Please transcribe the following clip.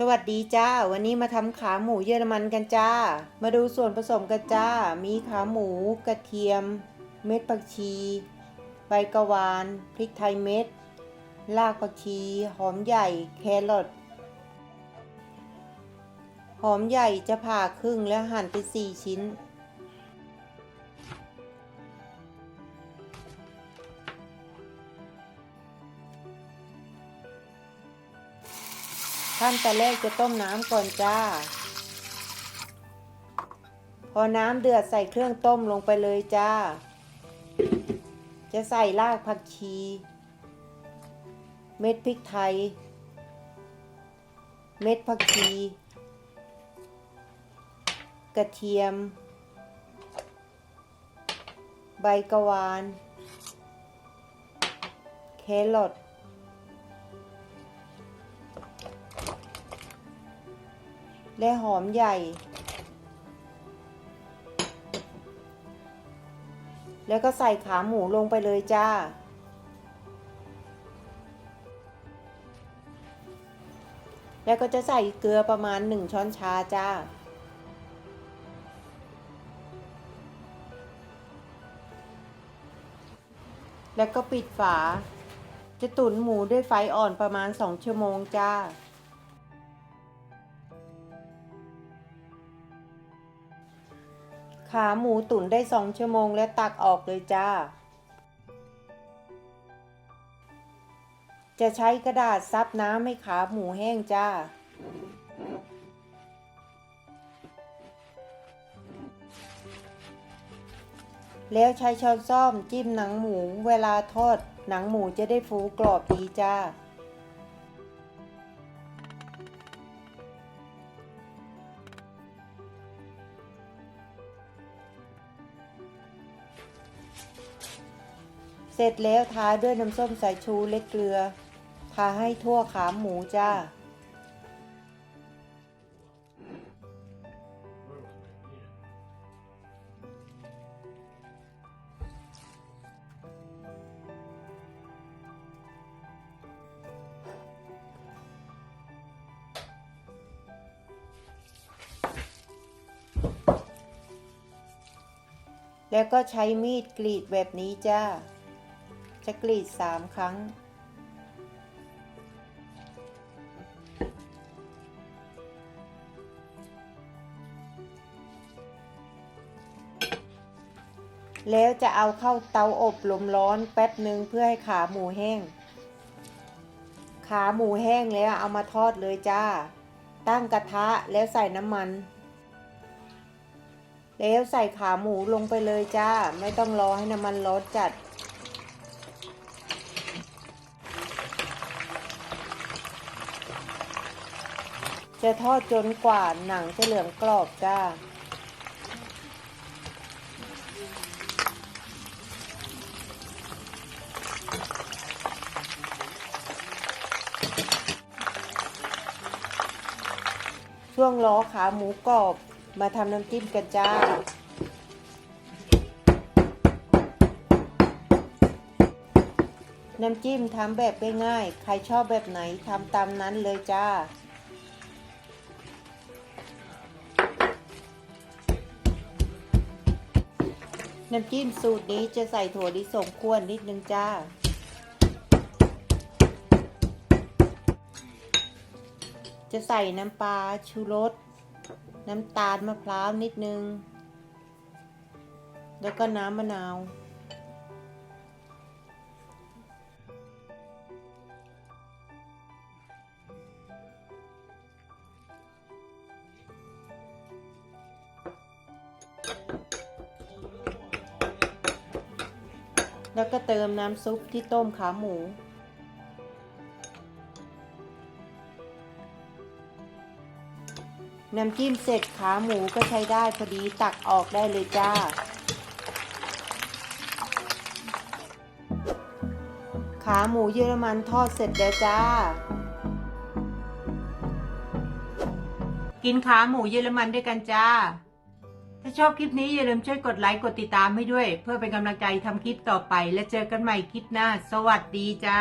สวัสดีจ้า วันนี้มาทำขาหมูเยอรมันกันจ้า มาดูส่วนผสมกันจ้า มีขาหมูกระเทียม เม็ดผักชี ใบกะวานพริกไทยเม็ดรากผักชี หอมใหญ่ แครอทหอมใหญ่จะผ่าครึ่งแล้วหั่นเป็นสี่ชิ้น ขั้นตอนแรกจะต้มน้ำก่อนจ้า พอน้ำเดือดใส่เครื่องต้มลงไปเลยจ้า จะใส่รากผักชี เม็ดพริกไทย เม็ดผักชี กระเทียม ใบกะวาน แครอท และหอมใหญ่ แล้วก็ใส่ขาหมูลงไปเลยจ้า แล้วก็จะใส่เกลือประมาณ 1 ช้อนชาจ้า แล้วก็ปิดฝา จะตุ๋นหมูด้วยไฟอ่อนประมาณ 2 ชั่วโมงจ้า ขาหมูตุ๋นได้สองชั่วโมงแล้วตักออกเลยจ้า จะใช้กระดาษซับน้ำให้ขาหมูแห้งจ้า แล้วใช้ช้อนซ่อมจิ้มหนังหมูเวลาทอดหนังหมูจะได้ฟูกรอบดีจ้า เสร็จแล้วทาด้วยน้ำส้มสายชูเล็กเกลือ ทาให้ทั่วขาหมูจ้า แล้วก็ใช้มีดกรีดแบบนี้จ้า จะกรีดสามครั้ง แล้วจะเอาเข้าเตาอบลมร้อนแป๊บหนึ่งเพื่อให้ขาหมูแห้ง ขาหมูแห้งแล้วเอามาทอดเลยจ้า ตั้งกระทะแล้วใส่น้ำมัน แล้วใส่ขาหมูลงไปเลยจ้า ไม่ต้องรอให้น้ำมันร้อนจัด จะทอดจนกว่าหนังจะเหลืองกรอบจ้า ช่วงล้อขาหมูกรอบมาทำน้ำจิ้มกันจ้า น้ำจิ้มทำแบบง่ายๆ ใครชอบแบบไหนทำตามนั้นเลยจ้า น้ำจิ้มสูตรนี้จะใส่ถั่วลิสงควนนิดนึงจ้า จะใส่น้ำปลาชูรส น้ำตาลมะพร้าวนิดนึง แล้วก็น้ำมะนาว แล้วก็เติมน้ำซุปที่ต้มขาหมู น้ำจิ้มเสร็จขาหมูก็ใช้ได้พอดีตักออกได้เลยจ้า ขาหมูเยอรมันทอดเสร็จแล้วจ้า กินขาหมูเยอรมันด้วยกันจ้า ถ้าชอบคลิปนี้อย่าลืมช่วยกดไลค์กดติดตามให้ด้วย เพื่อเป็นกำลังใจทำคลิปต่อไป และเจอกันใหม่คลิปหน้า สวัสดีจ้า